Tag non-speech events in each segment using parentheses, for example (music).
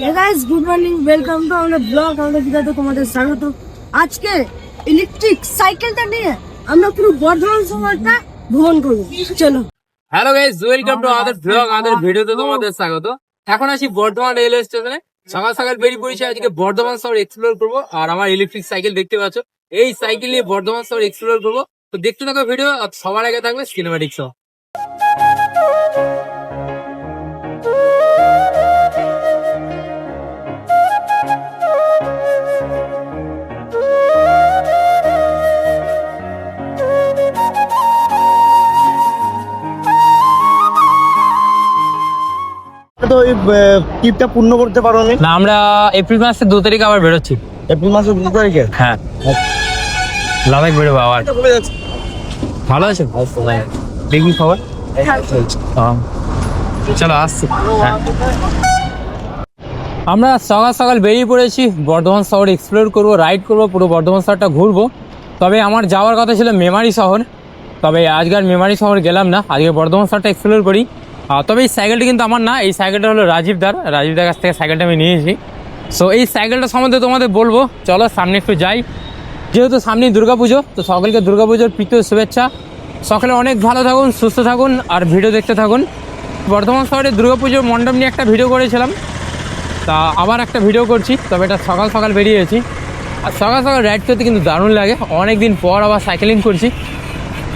Guys good morning welcome to আমাদের blog আমাদের ভিডিওতে তোমাদের স্বাগত। আজকে ইলেকট্রিক সাইকেলটা নিয়ে আমরা পুরো বর্ধমান শহরটা ভ্রমণ করব। চলো। হ্যালো গাইস ওয়েলকাম টু আমাদের ব্লগ আমাদের ভিডিওতে তোমাদের স্বাগত। এখন আছি বর্ধমান রেলওয়ে স্টেশনে সকাল সকাল বেরিয়ে পড়েছি, আজকে বর্ধমান শহর এক্সপ্লোর করব। আর আমার ইলেকট্রিক সাইকেল দেখতে পাচ্ছ। এই সাইকেল নিয়ে বর্ধমান শহর এক্সপ্লোর করব। তো দেখতে থাকো ভিডিও সবার আগে থাকবে সিনেমাটিক শো তো ওই টিপটা পূর্ণ করতে পারো না? আমরা এপ্রিল মাসের দু তারিখ আবার বেরোচ্ছি। এপ্রিল মাসের দু তারিখে? হ্যাঁ। লাদাখ বেরোবো আবার। ভালো আছে? দেখবি খবর। চলো আসছি। হ্যাঁ। আমরা সকাল সকাল বেরিয়ে পড়েছি বর্ধমান শহর এক্সপ্লোর করব রাইড করব পুরো বর্ধমান শহরটা ঘুরবো। তবে আমার যাওয়ার কথা ছিল মেমারি শহর। তবে আজকাল মেমারি শহর গেলাম না আজকে বর্ধমান শহরটা এক্সপ্লোর করি। আর তবে এই সাইকেলটি কিন্তু আমার না, এই সাইকেলটা হলো রাজীব দার। রাজীব দার কাছ থেকে সাইকেলটা আমি নিয়েছি। সো এই সাইকেলটা সম্বন্ধে তোমাদের বলব। চলো, সামনে একটু যাই। যেহেতু সামনেই দুর্গাপুজো, তো সকলকে দুর্গাপুজোর প্রীত শুভেচ্ছা। সকলে অনেক ভালো থাকুন, সুস্থ থাকুন, আর ভিডিও দেখতে থাকুন। বর্ধমান শহরে দুর্গাপুজোর মণ্ডপ নিয়ে একটা ভিডিও করেছিলাম। তা আবার একটা ভিডিও করছি, তবে এটা সকাল সকাল বেরিয়েছি। আর সকাল সকাল রাইড করতে কিন্তু দারুণ লাগে। অনেক দিন পর আবার সাইকেলিং করছি।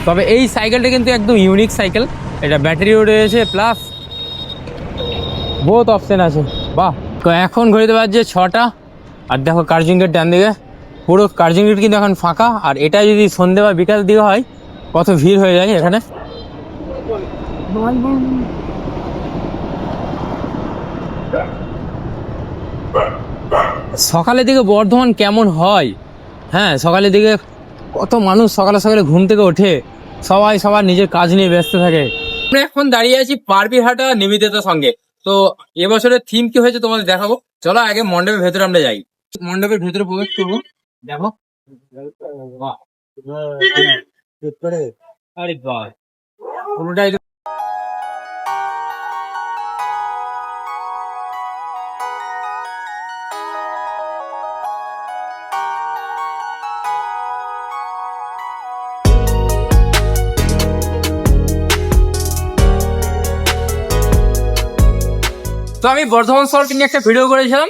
তবে এই সাইকেলটা কিন্তু একদম ইউনিক সাইকেল এটা ব্যাটারিও রয়েছে প্লাস বহুত অপশান আছে। বাহ। তো এখন ঘড়িতে বাজছে ছটা। আর দেখো কার্জিং গেট ডান দিকে। পুরো কার্জিং গেট কিন্তু এখন ফাঁকা। আর এটা যদি সন্ধে বা বিকাল দিকে হয়, কত ভিড় হয়ে যায় এখানে। সকালের দিকে বর্ধমান কেমন হয়? হ্যাঁ সকালের দিকে কত মানুষ সকালে সকালে ঘুম থেকে ওঠে। সবাই সবার নিজের কাজ নিয়ে ব্যস্ত থাকে। আমরা এখন দাঁড়িয়ে আছি পারবি হাটা নিবেদিতার সঙ্গে। তো এবছরের থিম কি হয়েছে তোমাদের দেখাবো? চলো আগে মণ্ডপের ভেতরে আমরা যাই। মণ্ডপের ভেতরে প্রবেশ করব। দেখো। আরে বাহ। পুরোটাই তো- আমি বর্ধমান শহরকে নিয়ে একটা ভিডিও করেছিলাম।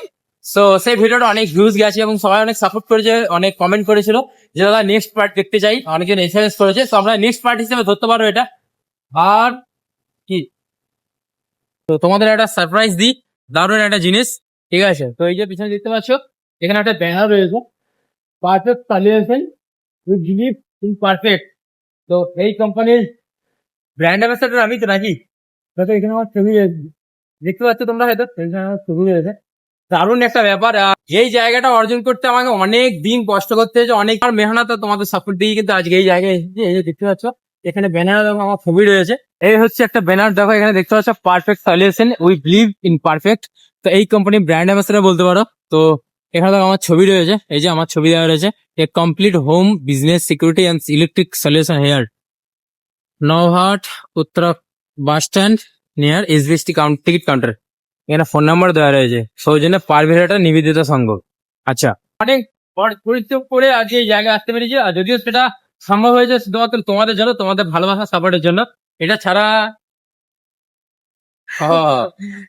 তো সেই ভিডিওটা অনেক ভিউজ গেছে এবং সবাই অনেক সাপোর্ট করেছে, অনেক কমেন্ট করেছিল যে, দাদা নেক্সট পার্ট দেখতে চাই। অনেকজন এসএমএস করেছে। তো আমরা নেক্সট পার্ট হিসেবে ধরতে পারো এটা। আর কি? তো তোমাদের একটা সারপ্রাইজ দিই। দারুণ একটা জিনিস। ঠিক আছে? তো এই যে পিছনে দেখতে পাচ্ছ, এখানে একটা ব্যানার রয়েছে। Perfect solution with believe in perfect তো এই কোম্পানির ব্র্যান্ড অ্যাম্বাসেডর আমি তো নাকি? তো এখানে আমার ছবি। দেখতে পাচ্ছ তোমরা হয়তো? ছবি রয়েছে দারুণ একটা ব্যাপার এই জায়গাটা অর্জন করতে আমাকে অনেক দিন কষ্ট করতে হয়েছে, অনেক মেহনত তোমাদের সাপোর্ট দিয়ে কিন্তু আজকে এই জায়গায় এসেছি। এই যে দেখতে পাচ্ছ, এখানে ব্যানার আমার ছবি রয়েছে। এই হচ্ছে একটা ব্যানার দেখো এখানে দেখতে পাচ্ছ perfect solution we believe in perfect তো এই কোম্পানি ব্র্যান্ড অ্যাম্বাসেডার বলতে পারো। তো এখানে দেখো আমার ছবি রয়েছে, এই যে আমার ছবি দেওয়া রয়েছে। A complete home business security and electric solution here Nauhat, Uttara bus stand near SBST ticket counter এখানে ফোন নাম্বার দেওয়া রয়েছে। সৌজন্যে পারভিরাটা নিবেদিত সংঘ আচ্ছা। অনেক পর- পরিশ্রম করে আজকে এই জায়গায় আসতে পেরেছি। আর যদিও সেটা সম্ভব হয়েছে শুধুমাত্র তোমাদের জন্য, তোমাদের ভালোবাসা সাপোর্টের জন্য। এটা ছাড়া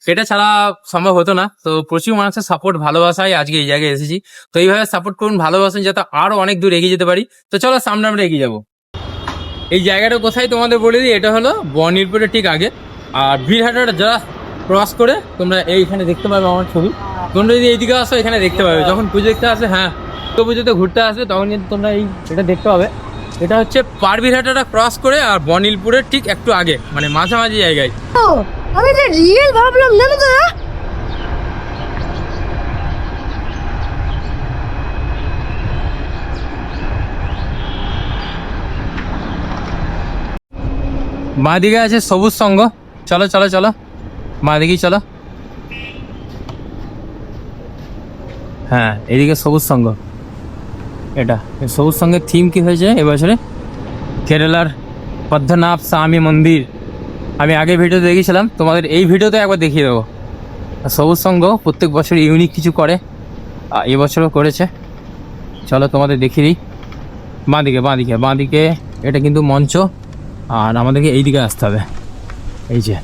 সেটা ছাড়া সম্ভব হতো না। তো প্রচুর মানুষের সাপোর্ট ভালোবাসায় আজকে এই জায়গায় এসেছি। তো এইভাবে সাপোর্ট করুন, ভালোবাসুন, যাতে আরও অনেক দূর এগিয়ে যেতে পারি। তো চলো সামনে আমরা এগিয়ে যাব। এই জায়গাটা কোথায় তোমাদের বলে দিই? এটা হলো বনিরপুরের ঠিক আগে। আর বীরহাটাটা যারা ক্রস করে তোমরা এইখানে দেখতে পাবে আমার ছবি। তোমরা যদি এইদিকে আসো এখানে দেখতে পাবে। যখন পুজো দেখতে আসে হ্যাঁ তো পুজোতে ঘুরতে আসবে তখন কিন্তু তোমরা এই এটা দেখতে পাবে। এটা হচ্ছে পারবিরহাটাটা ক্রস করে আর বনিলপুরের ঠিক একটু আগে মানে মাঝামাঝি জায়গায়। আমি যে রিয়েল ভাবলাম তো না? বাঁ দিকে আছে সবুজ সঙ্গ। চলো চলো চলো। বাঁ দিকেই চলো। হ্যাঁ এদিকে সবুজ সঙ্গ। এটা সবুজ সঙ্গের থিম কি হয়েছে এবছরে? কেরালার পদ্মনাভ স্বামী মন্দির। আমি আগে ভিডিও দেখেছিলাম, তোমাদের এই ভিডিওতে একবার দেখিয়ে দেবো। সবুজ সঙ্গ প্রত্যেক বছর ইউনিক কিছু করে এবছরও করেছে। চলো, তোমাদের দেখিয়ে দিই। বাঁদিকে বাঁদিকে বাঁদিকে, এটা কিন্তু মঞ্চ। আর আমাদেরকে এই দিকে আসতে হবে। এই যে।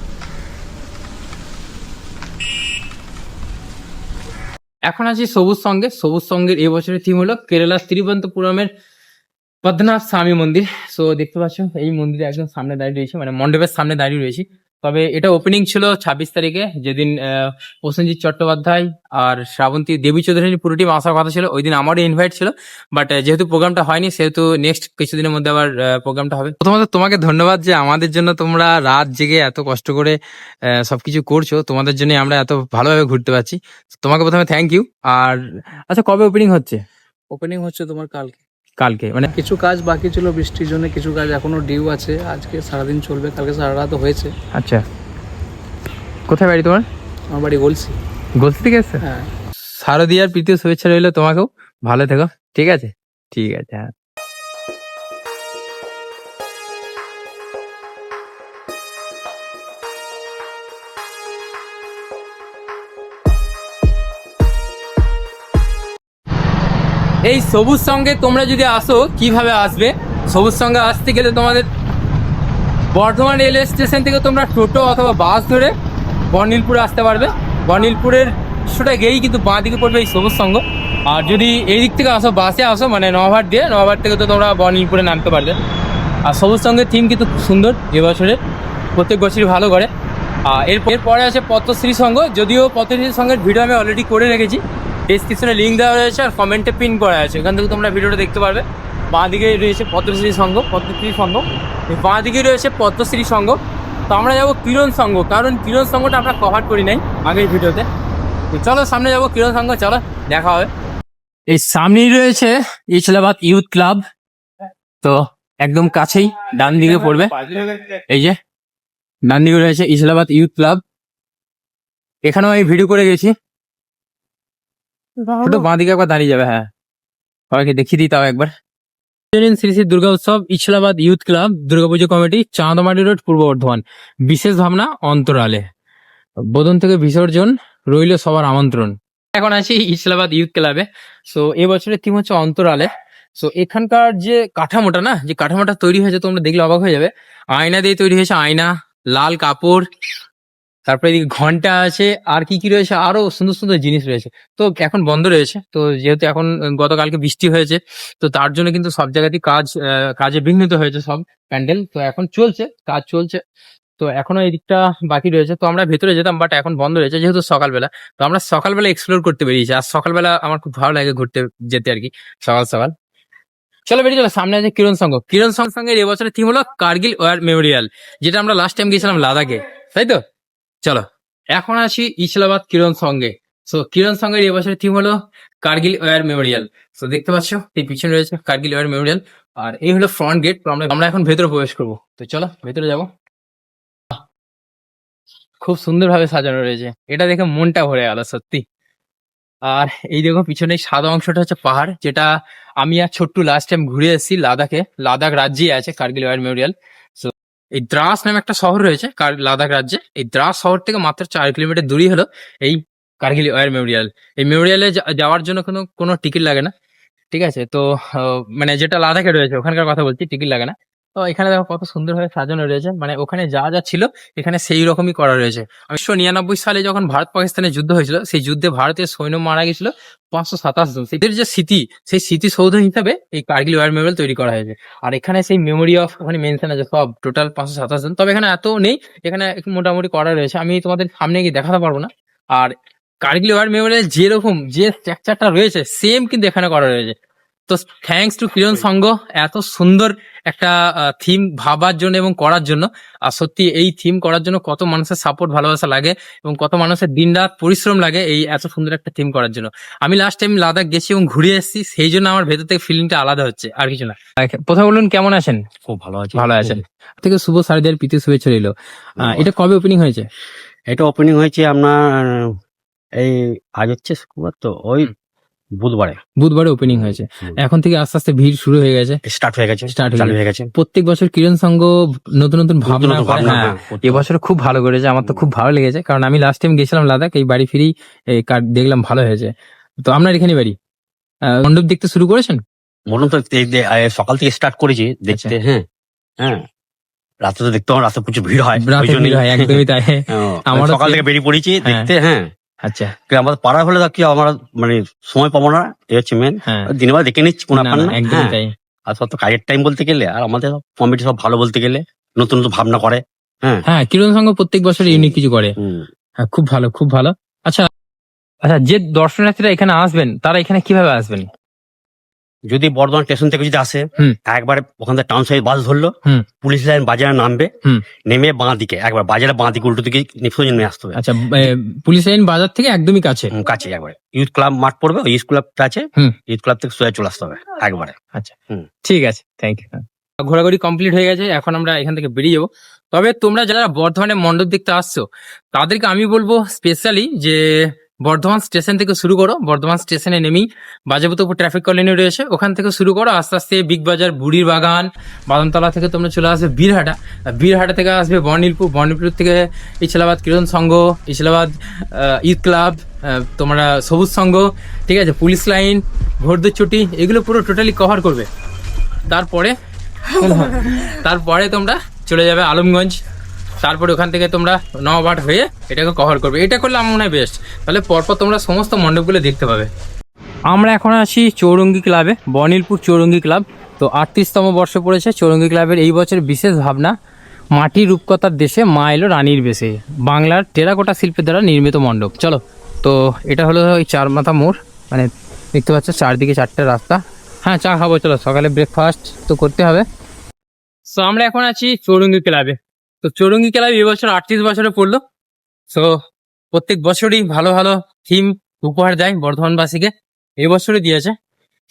এখন আছি সবুজ সঙ্গে। সবুজ সঙ্গের এই বছরের থিম হলো কেরালার তিরুবন্তপুরমের পদ্মনাথ স্বামী মন্দির। সো দেখতে পাচ্ছ, এই মন্দিরে একদম সামনে দাঁড়িয়ে রয়েছে মানে মণ্ডপের সামনে দাঁড়িয়ে রয়েছি। তবে এটা ওপেনিং ছিল ছাব্বিশ তারিখে যেদিন আহ, প্রসেনজিৎ চট্টোপাধ্যায় আর শ্রাবন্তী দেবী চৌধুরী পুরো টিম আসার কথা ছিল। ওই দিন আমারও ইনভাইট ছিল বাট যেহেতু প্রোগ্রামটা হয়নি সেহেতু নেক্সট কিছুদিনের মধ্যে আবার প্রোগ্রামটা হবে। প্রথমত তোমাকে ধন্যবাদ যে আমাদের জন্য তোমরা রাত জেগে এত কষ্ট করে আহ, সবকিছু করছ। তোমাদের জন্য আমরা এত ভালোভাবে ঘুরতে পারছি। তোমাকে প্রথমে থ্যাংক ইউ আর আচ্ছা কবে ওপেনিং হচ্ছে? ওপেনিং হচ্ছে তোমার কালকে। কালকে মানে কিছু কাজ বাকি ছিল বৃষ্টির জন্য কিছু কাজ এখনও ডিউ আছে। আজকে সারাদিন চলবে কালকে সারা রাত হয়েছে। আচ্ছা। কোথায় বাড়ি তোমার? আমার বাড়ি গলসি। গলসি থেকে এসছে? হ্যাঁ। শারদীয়ার প্রীতি শুভেচ্ছা রইল তোমাকেও। ভালো থেকো। ঠিক আছে? ঠিক আছে হ্যাঁ। এই সবুজ সঙ্গে তোমরা যদি আসো, কীভাবে আসবে? সবুজ সঙ্গে আসতে গেলে তোমাদের বর্ধমান রেলওয়ে স্টেশন থেকে তোমরা টোটো অথবা বাস ধরে বর্ণিলপুরে আসতে পারবে। বর্নিলপুরের সেটা গিয়েই কিন্তু বাঁ দিকে পড়বে এই সবুজ সঙ্গ। আর যদি এই দিক থেকে আসো, বাসে আসো মানে নভার দিয়ে নভার থেকে তো তোমরা বর্নিলপুরে নামতে পারবে। আর সবুজ সঙ্গের থিম কিন্তু খুব সুন্দর এবছরের প্রত্যেক বছরই ভালো করে। আর এর এরপরে আছে পদ্মশ্রী সংঘ যদিও পদ্মশ্রী সংঘের ভিডিও আমি অলরেডি করে রেখেছি। ডিসক্রিপশনে লিঙ্ক দেওয়া রয়েছে আর কমেন্টে পিন করা আছে। এখান থেকে তোমরা ভিডিওটা দেখতে পারবে। বাঁ দিকে রয়েছে পদ্মশ্রী সংঘ পদ্মশ্রী সংঘ বাঁ দিকে রয়েছে পদ্মশ্রী সংঘ তো আমরা যাব কিরণ সংঘ কারণ কিরণ সংঘটা আমরা কভার করি নাই আগের ভিডিওতে। তো চলো সামনে যাব কিরণ সংঘ চলো দেখা হবে। এই সামনেই রয়েছে ইসলামাবাদ ইউথ ক্লাব। তো একদম কাছেই ডান দিকে পড়বে। এই যে ডান দিকে রয়েছে ইসলামাবাদ ইউথ ক্লাব। এখানেও আমি ভিডিও করে গেছি। ছোট বাঁ দিকে একবার দাঁড়িয়ে যাবে হ্যাঁ। সবাইকে দেখিয়ে দিই তাও একবার। শ্রী শ্রী দুর্গা উৎসব Islamabad youth club Durga Puja committee Chandmari road, Purba Bardhaman. বিশেষ ভাবনা, অন্তরালে। বোধন থেকে বিসর্জন, রইল সবার আমন্ত্রণ। এখন আছি ইসলামাবাদ ইউথ ক্লাবে। সো এবছরের থিম হচ্ছে অন্তরালে। সো এখানকার যে কাঠামোটা না, যে কাঠামোটা তৈরি হয়েছে, তোমরা দেখলে অবাক হয়ে যাবে। আয়না দিয়ে তৈরি হয়েছে আয়না, লাল কাপড় তারপরে এদিকে ঘণ্টা আছে, আর কি কি রয়েছে? আরও সুন্দর সুন্দর জিনিস রয়েছে। তো এখন বন্ধ রয়েছে। তো যেহেতু এখন গতকালকে বৃষ্টি হয়েছে, তো তার জন্য কিন্তু সব জায়গাতেই কাজ কাজে বিঘ্নিত হয়েছে সব প্যান্ডেল। তো এখন চলছে, কাজ চলছে। তো এখনও এই দিকটা বাকি রয়েছে। তো আমরা ভেতরে যেতাম বাট এখন বন্ধ রয়েছে, যেহেতু সকালবেলা। তো আমরা সকালবেলা এক্সপ্লোর করতে বেরিয়েছি। আর সকালবেলা আমার খুব ভালো লাগে ঘুরতে যেতে আর কি, সকাল সকাল। চলো বেরিয়ে চলো, সামনে আছে কিরণ সংঘ। কিরণ সংঘ সঙ্গের এবছরের থিম হলো কার্গিল ওয়ার মেমোরিয়াল, যেটা আমরা লাস্ট টাইম গিয়েছিলাম লাদাখে, তাই তো? চলো, এখন আসি ইসলামাবাদ কিরণ সঙ্গে। সো কিরণ সঙ্গের এবছরের থিম হলো কার্গিল ওয়ার মেমোরিয়াল। সো দেখতে পাচ্ছ, এই পিছনে রয়েছে কার্গিল ওয়ার মেমোরিয়াল। আর এই হলো ফ্রন্ট গেট আমরা আমরা এখন ভেতরে প্রবেশ করব। তো চলো, ভেতরে যাব। খুব সুন্দরভাবে সাজানো রয়েছে। এটা দেখে মনটা ভরে গেল, সত্যি। আর এই দেখো, পিছনে সাদা অংশটা হচ্ছে পাহাড়, যেটা আমি আর ছোট্টু লাস্ট টাইম ঘুরে এসেছি, লাদাখে। লাদাখ রাজ্যেই আছে কার্গিল ওয়ার মেমোরিয়াল। এই দ্রাস নামে একটা শহর রয়েছে লাদাখ রাজ্যে। এই দ্রাস শহর থেকে মাত্র চার কিলোমিটার দূরই হলো এই কার্গিল ওয়ার মেমোরিয়াল। এই মেমোরিয়ালে যাওয়ার জন্য কোনো কোনো টিকিট লাগে না, ঠিক আছে? তো মানে যেটা লাদাখে রয়েছে, ওখানকার কথা বলছি, টিকিট লাগে না। তো এখানে দেখো কত সুন্দরভাবে সাজানো রয়েছে। মানে ওখানে যা যা ছিল, এখানে সেই রকমই করা রয়েছে। উনিশশো নিরানব্বই সালে যখন ভারত পাকিস্তানের যুদ্ধ হয়েছিল, সেই যুদ্ধে ভারতের সৈন্য মারা গেছিল পাঁচশো সাতাশ জন। সেটার যে স্মৃতি, সেই স্মৃতিসৌধ হিসাবে এই কার্গিল ওয়ার মেমোরিয়াল তৈরি করা হয়েছে। আর এখানে সেই মেমোরি অফ ওখানে মেনশন আছে, সব টোটাল পাঁচশো সাতাশ জন। তবে এখানে এত নেই, এখানে মোটামুটি করা রয়েছে। আমি তোমাদের সামনে গিয়ে দেখাতে পারব না। আর কার্গিল ওয়ার মেমোরিয়াল যেরকম, যে স্ট্রাকচারটা রয়েছে সেম কিন্তু এখানে করা রয়েছে। তো থ্যাঙ্কস টু কিরণ সঙ্গ এত সুন্দর একটা থিম ভাবার জন্য এবং করার জন্য। আর সত্যি এই থিম করার জন্য কত মানুষের সাপোর্ট ভালোবাসা লাগে এবং কত মানুষের দিন রাত পরিশ্রম লাগে এই এত সুন্দর একটা থিম করার জন্য। আমি লাস্ট টাইম লাদাখ গেছি এবং ঘুরে এসেছি সেই জন্য আমার ভেতর থেকে ফিলিংটা আলাদা হচ্ছে আর কিছু না। প্রথম বলুন কেমন আছেন? খুব ভালো আছে। ভালো আছেন। থেকে শুভ সারদিয়ার প্রীতি শুভেচ্ছা রইল। এটা কবে ওপেনিং হয়েছে? এটা ওপেনিং হয়েছে আপনার এই আজ হচ্ছে শুক্রবার তো ওই বুধবারে। বুধবারে ওপেনিং হয়েছে। এখন থেকে আস্তে আস্তে ভিড় শুরু হয়ে গেছে। স্টার্ট হয়ে গেছে। Start হয়ে চালু গেছে। হয়ে গেছে। প্রত্যেক বছর কিরণ সংঘ নতুন নতুন ভাবনা হ্যাঁ হ্যাঁ, এবছর খুব ভালো করেছে। আমার তো খুব ভালো লেগেছে। কারণ আমি লাস্ট টাইম গেছিলাম লাদাখ এই বাড়ি ফিরেই কার্ড দেখলাম ভালো হয়েছে। তো আপনার এখানে বাড়ি? মণ্ডপ দেখতে শুরু করেছেন? মনে তো সকাল থেকে স্টার্ট করেছি। দেখতে হ্যাঁ হ্যাঁ। রাতে তো দেখতে আমার রাতে প্রচুর ভিড় হয়। রাতে ভিড় হয় একদমই তাই। (laughs) আমার সকাল থেকে বেরিয়ে পড়েছি। দেখতে হ্যাঁ। আচ্ছা। আমাদের পাড়া হলে কি আমরা মানে সময় পাবো না এই হচ্ছে মেন দিনে দিনের বেলা দেখে নিচ্ছি কোন ব্যাপার না, একদম হ্যাঁ। তাই। আর সব তো কাজের টাইম বলতে গেলে আর আমাদের কমিটি সব ভালো বলতে গেলে নতুন নতুন ভাবনা করে। হ্যাঁ। হ্যাঁ কিরণ সংঘ প্রত্যেক বছর ইউনিক কিছু করে। হ্যাঁ খুব ভালো খুব ভালো। আচ্ছা আচ্ছা যে দর্শনার্থীরা এখানে আসবেন তারা এখানে কীভাবে আসবেন? যদি বর্ধমান স্টেশন থেকে যদি আসে। একবারে ওখান থেকে টাউন সাইড বাস ধরলো। পুলিশ লাইন বাজারে নামবে। নেমে বাঁ দিকে একবার বাজারে বাঁ দিকে উল্টো দিকে নেমে আসতে হবে আচ্ছা পুলিশ লাইন বাজার থেকে একদমই কাছে কাছে একবারে ইউথ ক্লাব মাঠ পড়বে ওই ইউথ ক্লাবটা আছে হুম। ইউথ ক্লাব থেকে সোজা চলে আসতে হবে একবারে আচ্ছা ঠিক আছে থ্যাংক ইউ ঘোরাঘুরি কমপ্লিট হয়ে গেছে এখন আমরা এখান থেকে বেরিয়ে যাব তবে তোমরা যারা বর্ধমানে মণ্ডপ দেখতে আসছো তাদেরকে আমি বলব স্পেশালি যে বর্ধমান স্টেশন থেকে শুরু করো। বর্ধমান স্টেশনে নেমেই বাজাবতপুর ট্রাফিক কলোনি রয়েছে। ওখান থেকে শুরু করো। আস্তে আস্তে বিগ বাজার বুড়ির বাগান বাদামতলা থেকে তোমরা চলে আসবে বীরহাটা। বীরহাটা থেকে আসবে বর্ণিলপুর। বর্ণিলপুর থেকে ইসলাবাদ কিরণ সংঘ ইসলাবাদ আহ, ঈদ ক্লাব তোমরা সবুজ সংঘ ঠিক আছে পুলিশ লাইন ভোরদের ছুটি এগুলো পুরো টোটালি কভার করবে। তারপরে (laughs) তারপরে তোমরা চলে যাবে আলমগঞ্জ। তারপরে ওখান থেকে তোমরা নবাট হয়ে এটাকে কভার করবে। এটা করলে আমার মনে হয় বেস্ট তাহলে পরপর তোমরা সমস্ত মণ্ডপগুলো দেখতে পাবে। আমরা এখন আছি চৌরঙ্গি ক্লাবে বর্ণিলপুর চৌরঙ্গি ক্লাব তো আটত্রিশতম বর্ষ পড়েছে চৌরঙ্গি ক্লাবের এই বছর বিশেষ ভাবনা মাটির রূপকথার দেশে মা এলো রানীর বেশে। বাংলার টেরাকোটা শিল্পের দ্বারা নির্মিত মণ্ডপ। চলো, তো এটা হলো ওই চার মাথা মোড়। মানে দেখতে পাচ্ছ চারদিকে চারটে রাস্তা। হ্যাঁ চা খাব, চলো। সকালে ব্রেকফাস্ট তো করতে হবে। সো আমরা এখন আছি চৌরঙ্গি ক্লাবে তো চৌরঙ্গি ক্লাব এবছর আটত্রিশ বছরে পড়ল। সো প্রত্যেক বছরই ভালো ভালো থিম উপহার দেয় বর্ধমানবাসীকে। এবছরও দিয়েছে।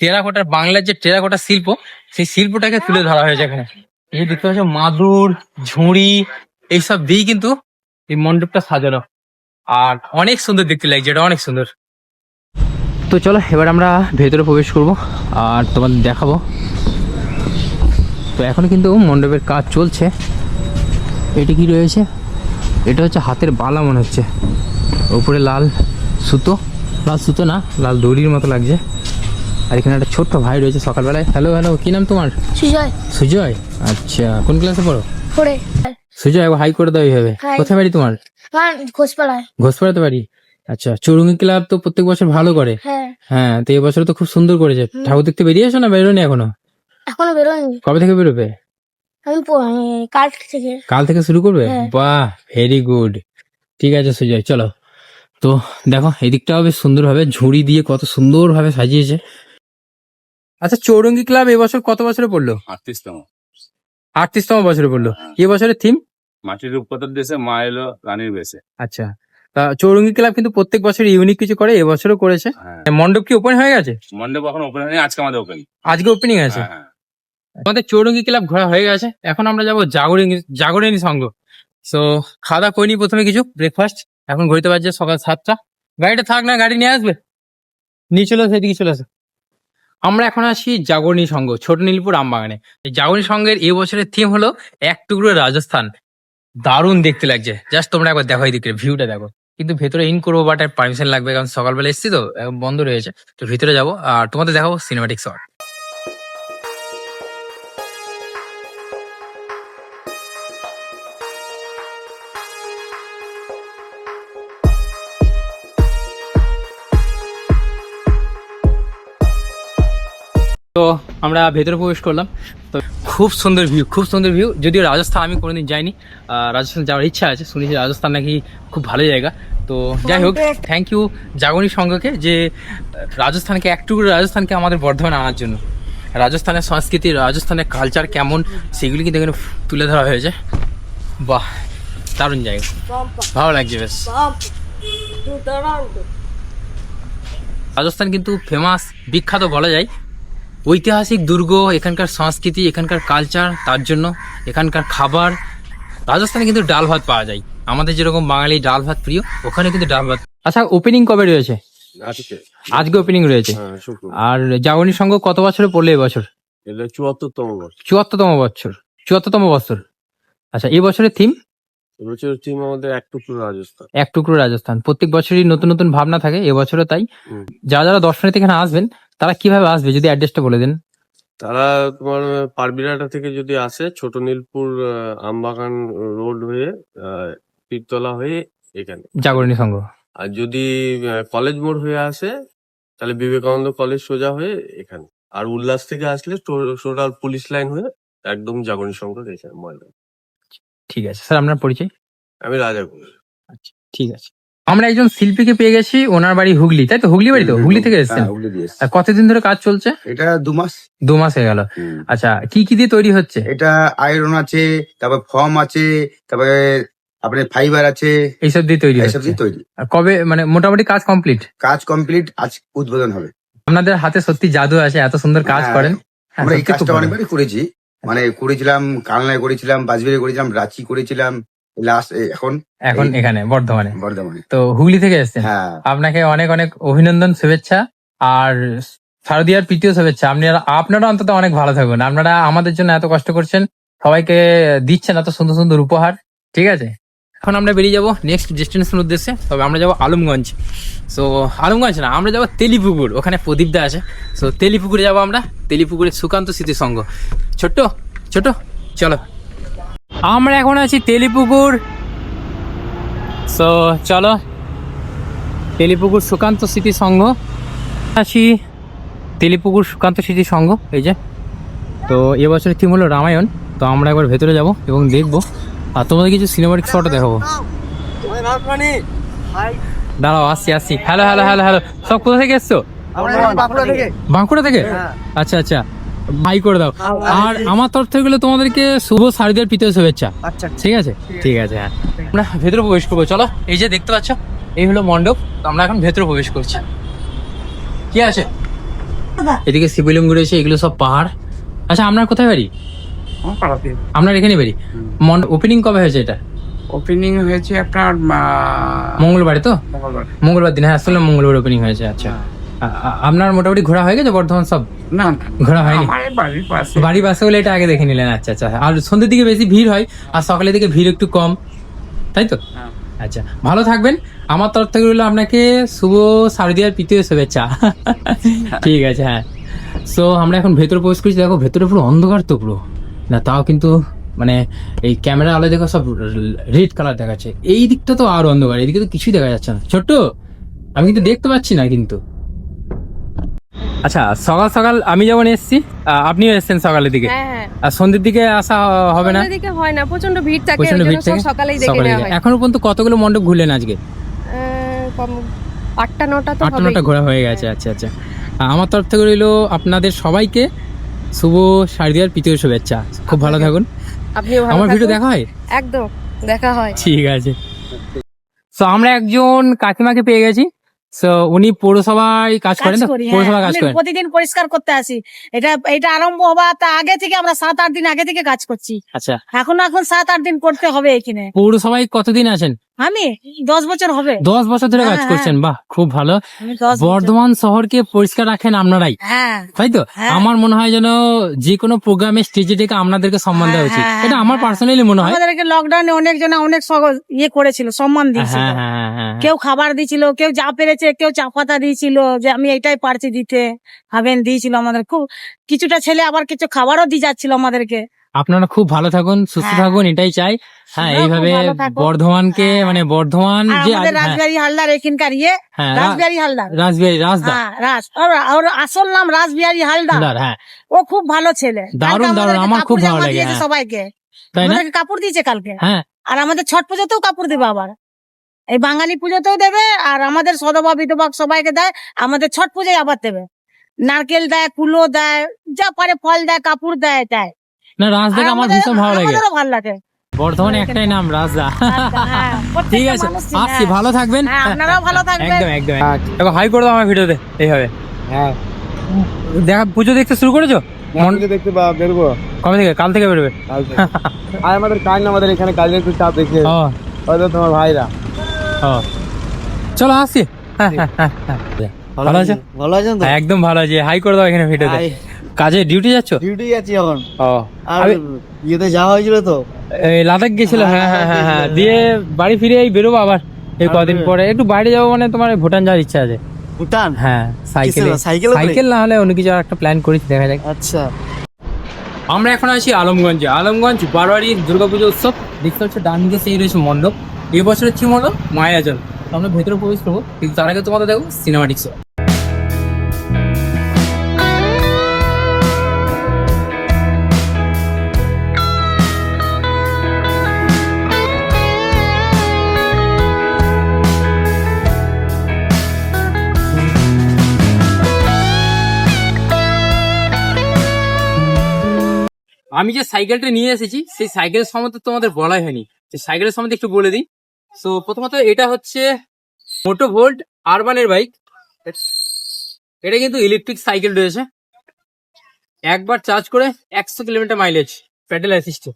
টেরাকোটার বাংলার যে টেরাকোটা শিল্প, সেই শিল্পটাকে তুলে ধরা হয়েছে এখানে। এই দেখতে পাচ্ছ মাদুর, ঝুড়ি, এইসব দিয়েই কিন্তু এই মণ্ডপটা সাজানো। আর অনেক সুন্দর দেখতে লাগছে, এটা অনেক সুন্দর। তো চলো, এবার আমরা ভেতরে প্রবেশ করব আর তোমাদের দেখাবো। তো এখন কিন্তু মণ্ডপের কাজ চলছে। এটি কি রয়েছে? এটা হচ্ছে হাতের বালা মনে হচ্ছে। উপরে লাল সুতো। লাল সুতো না? লাল দড়ির মতো লাগছে। আর এখানে একটা ছোট্ট ভাই রয়েছে সকালবেলায়। হ্যালো হ্যালো কি নাম তোমার? সুজয়। সুজয়? আচ্ছা কোন ক্লাসে পড়ো? পড়ে। সুজয় একবার হাই করে দাও এইভাবে। কোথায় বাড়ি তোমার? হ্যাঁ ঘোষপাড়ায়। ঘোষপাড়াতে বাড়ি? আচ্ছা চৌরঙ্গি ক্লাব তো প্রত্যেক বছর ভালো করে। হ্যাঁ। হ্যাঁ তো এবছর তো খুব সুন্দর করেছে। ঠাকুর দেখতে বেরিয়েছো না? বেরোনি এখনও? এখনও বেরোয়নি। কবে থেকে বেরোবে? আমি কাল থেকে কাল থেকে শুরু করবে? হ্যাঁ। বাহ ভেরি গুড ঠিক আছে সুজয় চলো। তো দেখো এদিকটাও বেশ সুন্দর ভাবে ঝুড়ি দিয়ে কত সুন্দর ভাবে সাজিয়েছে। আচ্ছা চৌরঙ্গি ক্লাব এবছর কত বছরে পড়ল? আটত্রিশতম। আটত্রিশতম বছরে পড়ল। এ বছরের থিম মাটির রূপকথার দেশে মা এলো রানীর বেশে। আচ্ছা। তা চৌরঙ্গি ক্লাব কিন্তু প্রত্যেক বছর ইউনিক কিছু করে এবছরও করেছে। হ্যাঁ। মণ্ডপ কি ওপেন হয়ে গেছে? মণ্ডপ এখন ওপেন হয়নি আজকে আমাদের ওপেন আজকে ওপেনিং আছে? হ্যাঁ। আমাদের চৌরঙ্গি ক্লাব ঘোরা হয়ে গেছে। এখন আমরা যাব জাগরণী জাগরণী সংঘ। সো খাওয়া দাওয়া প্রথমে কিছু ব্রেকফাস্ট এখন ঘুরতে পারছে সকাল সাতটা। গাড়িটা থাক না, গাড়ি নিয়ে আসবে? নিয়ে চলে আসে এদিকে চলে আসে আমরা এখন আসি জাগরণী সংঘ, ছোট নীলপুর আমবাগানে। জাগরণী সংঘের এই বছরের থিম হলো এক টুকরো রাজস্থান। দারুণ দেখতে লাগছে। জাস্ট তোমরা একবার দেখো এই দিকে ভিউটা দেখো। কিন্তু ভেতরে ইন করব বাট পারমিশন লাগবে, কারণ সকালবেলা এসছি তো বন্ধ রয়েছে। তো ভিতরে যাব, আর তোমাদের দেখাবো সিনেমাটিক শট তো আমরা ভেতরে প্রবেশ করলাম। তো খুব সুন্দর ভিউ খুব সুন্দর ভিউ যদিও রাজস্থান আমি কোনোদিন যাইনি। রাজস্থান যাওয়ার ইচ্ছা আছে শুনেছি রাজস্থান নাকি খুব ভালো জায়গা। তো যাই হোক থ্যাংক ইউ জাগরণী সংঘকে যে রাজস্থানকে একটু করে রাজস্থানকে আমাদের বর্ধমানে আনার জন্য। রাজস্থানের সংস্কৃতি রাজস্থানের কালচার কেমন সেগুলি কিন্তু এখানে তুলে ধরা হয়েছে। বাহ দারুণ জায়গা। ভালো লাগছে বেশ। রাজস্থান কিন্তু ফেমাস বিখ্যাত বলা যায়। ঐতিহাসিক দুর্গ এখানকার সংস্কৃতি এখানকার কালচার তার জন্য এখানকার খাবার। রাজস্থানে কিন্তু ডাল ভাত পাওয়া যায়। আমাদের যেরকম বাঙালি ডাল ভাত প্রিয় ওখানে কিন্তু ডাল ভাত আচ্ছা ওপেনিং কবে রয়েছে? আজকে। ওপেনিং রয়েছে। হ্যাঁ আর জাগরণী সংঘ কত বছরে পড়ল এবছর? এটা চুয়াত্তরতম বর্ষ চুয়াত্তরতম বছর। চুয়াত্তরতম বছর। আচ্ছা এই বছরের থিম এবছর টিম আমাদের এক টুকরো রাজস্থান। এক টুকরো রাজস্থান। প্রত্যেক বছরই নতুন নতুন ভাবনা থাকে এবছরও তাই। যারা যারা দর্শনার্থী এখানে আসবেন তারা কীভাবে আসবে যদি অ্যাড্রেসটা বলে দেন? তারা তোমার পারবিরাটা থেকে যদি আসে ছোট নীলপুর আমবাগান রোড হয়ে পীরতলা হয়ে এখানে। জাগরণী সংঘ। আর যদি কলেজ মোড় হয়ে আসে তাহলে বিবেকানন্দ কলেজ সোজা হয়ে এখানে। আর উল্লাস থেকে আসলে টোটাল পুলিশ লাইন হয়ে একদম জাগরণী সংঘ এখানে ময়দান। ঠিক আছে। স্যার আপনার পরিচয়? আমি রাজা ঘোষ। আচ্ছা ঠিক আছে। আমরা একজন শিল্পীকে পেয়ে গেছি ওনার বাড়ি হুগলি তাই তো? হুগলি বাড়ি তো? হুগলি থেকে এসেছেন? হ্যাঁ, হুগলি দিয়ে এসছি। আর কতদিন ধরে কাজ চলছে? এটা দু মাস। দু মাস হয়ে গেল। আচ্ছা কি কি দিয়ে তৈরি হচ্ছে? এটা আয়রন আছে তারপর ফর্ম আছে তারপরে আপনার ফাইবার আছে। এইসব দিয়ে তৈরি এইসব হচ্ছে? দিয়ে তৈরি। আর কবে মানে মোটামুটি কাজ কমপ্লিট? কাজ কমপ্লিট আজ উদ্বোধন হবে। আপনাদের হাতে সত্যি জাদু আছে এত সুন্দর কাজ হ্যাঁ, করেন। হ্যাঁ, আমরা এই সত্যি খুব কাজটা ভালো। অনেকবারই করেছি। মানে করেছিলাম কালনায় করেছিলাম বাজবেড়ে করেছিলাম রাঁচি করেছিলাম লাস্ট এখন? এখন এখানে বর্ধমানে। বর্ধমানে। তো হুগলি থেকে এসেছেন? হ্যাঁ। আপনাকে অনেক অনেক অভিনন্দন শুভেচ্ছা আর শারদিয়ার প্রীতিও শুভেচ্ছা। আপনারা আপনারা অন্তত অনেক ভালো থাকবেন আপনারা আমাদের জন্য এত কষ্ট করছেন সবাইকে দিচ্ছেন এত সুন্দর সুন্দর উপহার ঠিক আছে? এখন আমরা বেরিয়ে যাব নেক্সট ডেস্টিনেশন উদ্দেশ্যে। তবে আমরা যাব আলমগঞ্জ। সো আলমগঞ্জ না, আমরা যাব তেলিপুকুর। ওখানে প্রদীপদা আছে। সো তেলিপুকুরে যাব আমরা। তেলিপুকুরে সুকান্ত স্মৃতি সংঘ ছোট্ট ছোট চলো। আমরা এখন আছি তেলিপুকুর। সো চলো। তেলিপুকুর সুকান্ত স্মৃতি সংঘ আছি তেলিপুকুর সুকান্ত স্মৃতি সংঘ এই যে। তো, এবছরের থিম হলো রামায়ণ। তো আমরা একবার ভেতরে যাব এবং দেখব। আর তোমাদের কিছু সিনেমাটিক শট দেখাবো। দাঁড়াও আসছি আসছি। হ্যালো হ্যালো হ্যালো হ্যালো সব কোথা থেকে এসছো? বাঁকুড়া থেকে। আচ্ছা আচ্ছা। ভাই করে দাও। আর আমার তরফ থেকে তোমাদেরকে শুভ শারদীয়ার প্রীতীয় শুভেচ্ছা। আচ্ছা ঠিক আছে? ঠিক আছে। হ্যাঁ। আমরা ভেতরে প্রবেশ করব। চলো এই যে দেখতে পাচ্ছ এই হলো মণ্ডপ। আমরা এখন ভেতরে প্রবেশ করছি। কি আছে? এদিকে শিবলিঙ্গ রয়েছে এগুলো সব পাহাড়। আচ্ছা আপনার কোথায় বাড়ি? আপনার এখানে বাড়ি? ওপেনিং কবে হয়েছে এটা? ওপেনিং হয়েছে আপনার মঙ্গলবারে তো? মঙ্গলবার। মঙ্গলবার দিন হ্যাঁ আসলে মঙ্গলবার ওপেনিং হয়েছে আচ্ছা। আ- আপনার মোটামুটি ঘোরা হয়ে গেছে বর্ধমান সব? না ঘোরা হয়নি? বাড়ির পাশে। বলে এটা আগে দেখে নিলেন আচ্ছা আচ্ছা। আর সন্ধ্যের দিকে বেশি ভিড় হয় আর সকালের দিকে ভিড় একটু কম। তাই তো? হ্যাঁ। আচ্ছা ভালো থাকবেন। আমার তরফ থেকে রইল আপনাকে শুভ শারদীয়ার প্রীতীয় শুভেচ্ছা। (laughs) ঠিক আছে হ্যাঁ। সো আমরা এখন ভেতরে প্রবেশ করছি। দেখো ভেতরে পুরো অন্ধকার তো পুরো। না তাও কিন্তু মানে এই ক্যামেরা আলো দেখো সব রেড কালার দেখাচ্ছে। এই দিকটা তো আরও অন্ধকার এদিকে তো কিছুই দেখা যাচ্ছে না। ছোট্ট আমি কিন্তু দেখতে পাচ্ছি না কিন্তু। আচ্ছা সকাল সকাল আমি যেমন এসেছি আপনিও এসেছেন সকালের দিকে। হ্যাঁ হ্যাঁ। আর সন্ধ্যের দিকে আসা হবে না? দিকে হয় না প্রচণ্ড ভিড় থাকে প্রচণ্ড ভিড় থাকে। সকালেই দেখে সকালে নেওয়া হয়। এখনও পর্যন্ত কতগুলো মণ্ডপ ঘুরলেন আজকে? আটটা নটা তো আটটা নটা ঘোরা হয়ে গেছে আচ্ছা আচ্ছা। আমার তরফ থেকে রইল আপনাদের সবাইকে শুভ শারদীয়ার প্রীতীয় শুভেচ্ছা। খুব ভালো থাকুন। আপনিও আমার ভিডিও দেখা হয়? একদম দেখা হয়। ঠিক আছে। তো আমরা একজন কাকিমাকে পেয়ে গেছি। তো উনি পৌরসভায় কাজ করেন হ্যাঁ। পৌরসভায় কাজ করেন। প্রতিদিন পরিষ্কার করতে আসি। এটা এটা আরম্ভ হবার তা আগে থেকে আমরা সাত আট দিন আগে থেকে কাজ করছি। আচ্ছা। এখন এখন সাত আট দিন করতে হবে এখানে। পৌরসভায় কতদিন আছেন? আমি? দশ বছর হবে। দশ বছর ধরে কাজ হ্যাঁ, করছেন বাহ খুব ভালো। বর্ধমান শহরকে পরিষ্কার রাখেন আপনারাই। হ্যাঁ। তাই তো? হ্যাঁ। আমার মনে হয় যেন যে কোনো প্রোগ্রামে স্টেজে ডেকে আপনাদেরকে সম্মান দেওয়া উচিত। হ্যাঁ, এটা আমার হ্যাঁ। পার্সোনালি মনে হয়। আমাদেরকে লকডাউনে অনেক জন অনেক ইয়ে করেছিল সম্মান দিয়েছিল। হ্যাঁ হ্যাঁ হ্যাঁ, হ্যাঁ। কেউ খাবার দিয়েছিল কেউ যা পেরেছে কেউ চা পাতা দিয়েছিল যে আমি এটাই পারছি দিতে। খাবেন দিয়েছিল আমাদের। খুব কিছুটা ছেলে আবার কিছু খাবারও দিয়ে যাচ্ছিল আমাদেরকে। আপনারা খুব ভালো থাকুন সুস্থ হ্যাঁ। থাকুন এটাই চাই। হ্যাঁ এইভাবে বর্ধমানকে হ্যাঁ। মানে বর্ধমান যে হ্যাঁ, রাজবিহারী হালদার এখানকার ইয়ে রাজবিহারী হালদার। রাসবিহারী রাজদা। হ্যাঁ রাজ ওর আসল নাম রাসবিহারী হালদার। হ্যাঁ। ও খুব ভালো ছেলে। দারুণ, দারুণ, আমার খুব ভালো লাগে। সবাইকে। তাই না? কাপড় দিয়েছে কালকে। হ্যাঁ। আর আমাদের ছট পুজোতেও কাপড় দেবে আবার। এই বাঙালি পুজোতেও দেবে আর আমাদের সদবা বিধবা সবাইকে দেয় আমাদের ছট পুজোয় আবার দেবে। নারকেল দেয় কুলো দেয় যা পারে ফল দেয় কাপড় দেয় দেয় না রাজদাকে আর আমার ভীষণ ভালো লাগে। ভালো লাগে। বর্ধমানে একটাই নাম রাজদা। হ্যাঁ, ঠিক আছে আসছি হ্যাঁ। ভালো থাকবেন। হ্যাঁ আপনারাও ভালো থাকবেন। একদম একদম দেখো হাই করে দাও আমার ভিডিওতে এইভাবে। হ্যাঁ। দেখা পুজো দেখতে শুরু করেছ? মন- দেখতে বা বেরবো। কবে থেকে? কাল থেকে বেরোবে? আর আমাদের কাজ না আমাদের এখানে কাজের একটু চাপ দেখে হয়তো তোমার ভাইরা। চলো আসছি। হ্যাঁ হ্যাঁ হ্যাঁ হ্যাঁ। ভালো আছো? ভালো আছেন তো? একদম ভালো আছে। হাই করে দাও এখানে ভিডিওতে। হাই। কাজে ডিউটি যাচ্ছ? ডিউটি যাচ্ছি এখন। ও। আর ইয়েতে যাওয়া হয়েছিল তো। এই লাদাখ গেছিল হ্যাঁ হ্যাঁ হ্যাঁ হ্যাঁ। দিয়ে বাড়ি ফিরে এই বেরোবো আবার এই কদিন পরে। একটু বাইরে যাব মানে তোমার ভুটান যাওয়ার ইচ্ছা আছে। ভুটান? হ্যাঁ সাইকেলে? সাইকেলে? সাইকেল না হলে অন্য কিছু একটা প্ল্যান করেছি দেখা যাক। আচ্ছা। আমরা এখন আছি আলমগঞ্জে। আলমগঞ্জ বারোয়ারি দুর্গাপুজো উৎসব। দেখতে হচ্ছে ডান দিকে সেই রয়েছে মণ্ডপ। এই বছরের থিম হলো মায়াজল। আমরা ভেতরে প্রবেশ করব কিন্তু তার আগে তোমাদের দেখো সিনেমাটিক শো আমি যে সাইকেলটা নিয়ে এসেছি, সেই সাইকেলের সম্বন্ধে তোমাদের বলাই হয়নি। সেই সাইকেলের সম্বন্ধে একটু বলে দিই। সো প্রথমত এটা হচ্ছে মোটো ভোল্ট আরবানের বাইক এটা কিন্তু ইলেকট্রিক সাইকেল রয়েছে। একবার চার্জ করে একশো কিলোমিটার মাইলেজ প্যাডেল অ্যাসিস্টে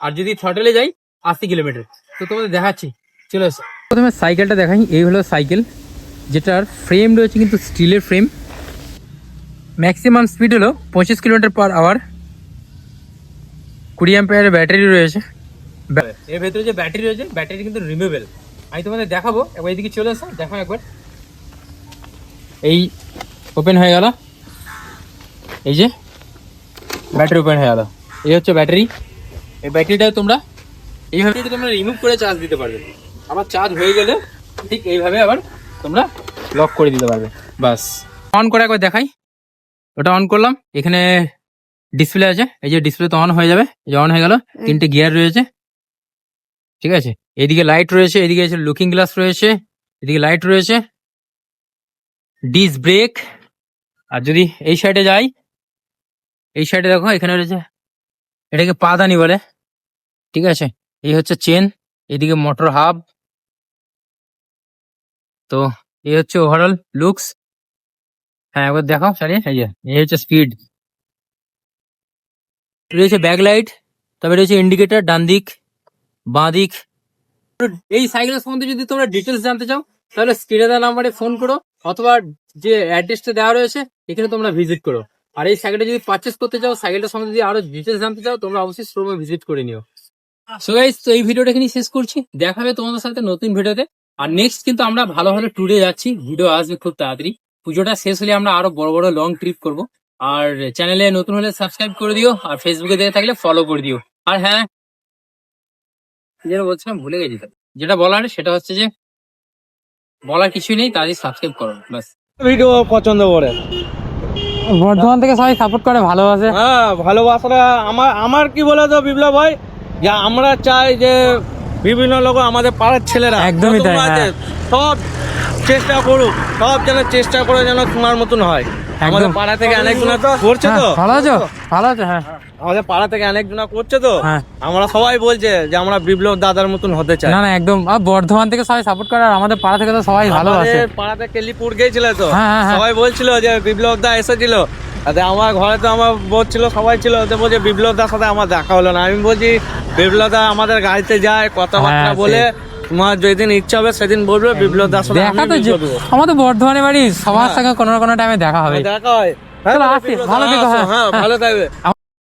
আর যদি থ্রটেলে যাই, আশি কিলোমিটার। তো তোমাদের দেখাচ্ছি। চলে এসো। প্রথমে সাইকেলটা দেখাই। এই হলো সাইকেল, যেটার ফ্রেম রয়েছে কিন্তু স্টিলের ফ্রেম ম্যাক্সিমাম স্পিড হলো পঁচিশ কিলোমিটার পার আওয়ার কুড়ি অ্যাম্পিয়ারের ব্যাটারি রয়েছে। এর ভেতরে যে ব্যাটারি রয়েছে ব্যাটারি কিন্তু রিমুভেবল আমি তোমাদের দেখাবো, একবার এদিকে চলে আসো, দেখো একবার। এই ওপেন হয়ে গেল। এই যে ব্যাটারি ওপেন হয়ে গেল। এই হচ্ছে ব্যাটারি এই ব্যাটারিটা তোমরা এইভাবে তোমরা রিমুভ করে চার্জ দিতে পারবে। আবার চার্জ হয়ে গেলে ঠিক এইভাবে আবার তোমরা লক করে দিতে পারবে। বাস। অন করে একবার দেখাই। ওটা অন করলাম। এখানে ডিসপ্লে আছে। এই যে ডিসপ্লে তো অন হয়ে যাবে। এই যে অন হয়ে গেল। তিনটে গিয়ার রয়েছে। ঠিক আছে? এদিকে লাইট রয়েছে এদিকে আছে লুকিং গ্লাস রয়েছে এদিকে লাইট রয়েছে। ডিস ব্রেক আর যদি এই সাইডে যাই এই সাইডে দেখো এখানে রয়েছে এটাকে পাদানি বলে। ঠিক আছে? এই হচ্ছে চেন এদিকে মোটর হাব তো এই হচ্ছে ওভারঅল লুকস হ্যাঁ একবার দেখাও সারিয়ে। এই যে এই হচ্ছে স্পিড রয়েছে ব্যাক লাইট তবে রয়েছে ইন্ডিকেটর ডান দিক, বাঁ দিক। এই সাইকেলের সম্বন্ধে যদি তোমরা ডিটেলস জানতে চাও, তাহলে স্ক্রিনে দেওয়া নাম্বারে ফোন করো, অথবা যে অ্যাড্রেসটা দেওয়া রয়েছে, এখানে তোমরা ভিজিট করো। আর এই সাইকেলটা যদি পারচেস করতে চাও সাইকেলটা সম্বন্ধে যদি আরও ডিটেলস জানতে চাও, তোমরা অবশ্যই শোরুমে ভিজিট করে নিও। সো গাইস তো এই ভিডিওটা এখানেই শেষ করছি। দেখা হবে তোমাদের সাথে নতুন ভিডিওতে আর নেক্সট কিন্তু আমরা ভালো ভালো ট্যুরে যাচ্ছি। ভিডিও আসবে খুব তাড়াতাড়ি। পুজোটা শেষ হলে আমরা আরও বড় বড় লং ট্রিপ করব। আর চ্যানেলে নতুন হলে সাবস্ক্রাইব করে দিও আর ফেসবুকে দেখে থাকলে ফলো করে দিও। আর হ্যাঁ যেটা বলছিলাম ভুলে গেছি। যেটা বলার সেটা হচ্ছে যে বলার কিছুই নেই তাদের সাবস্ক্রাইব করো ব্যাস। ভিডিও পছন্দ করে। বর্ধমান থেকে সবাই সাপোর্ট করে ভালোবাসে। হ্যাঁ ভালোবাসাটা আমার আমার কি বলে তো বিপ্লব ভাই? যে আমরা চাই যে বিভিন্ন লোক আমাদের পাড়ার ছেলেরা একদমই তাই, হ্যাঁ। সব চেষ্টা করুক সব যেন চেষ্টা করে যেন তোমার মতন হয়। আমাদের পাড়া থেকে অনেকজন করছে তো। আছো হ্যাঁ। আমাদের পাড়া থেকে অনেকজন করছে তো। হ্যাঁ। আমরা সবাই বলছে যে আমরা বিপ্লব দাদার মতন হতে চাই। না না একদম। আর বর্ধমান থেকে সবাই সাপোর্ট করে আর আমাদের পাড়া থেকে তো সবাই ভালোবাসে পাড়াতে কেলিপুর গেছিল তো। হ্যাঁ, হ্যাঁ, হ্যাঁ। সবাই বলছিল যে বিপ্লব দা এসেছিল। আমার ঘরে তো আমার বোধ ছিল সবাই ছিল। বলছে বিপ্লব দার সাথে আমার দেখা হলো না। আমি বলছি বিপ্লব দা আমাদের গাড়িতে যায় কথাবার্তা হ্যাঁ, বলে তোমার যেদিন ইচ্ছা হবে সেদিন বলবে বিপ্লব দাস দেখা তো যে- আমাদের বর্ধমানে বাড়ি সবার সঙ্গে কোনো না কোনো টাইমে দেখা হবে। দেখা হয়। চলো, আসি। বিপ্লব দা, ভালো থেকো, আসো, হ্যাঁ, হ্যাঁ। হ্যাঁ। ভালো থাকবে।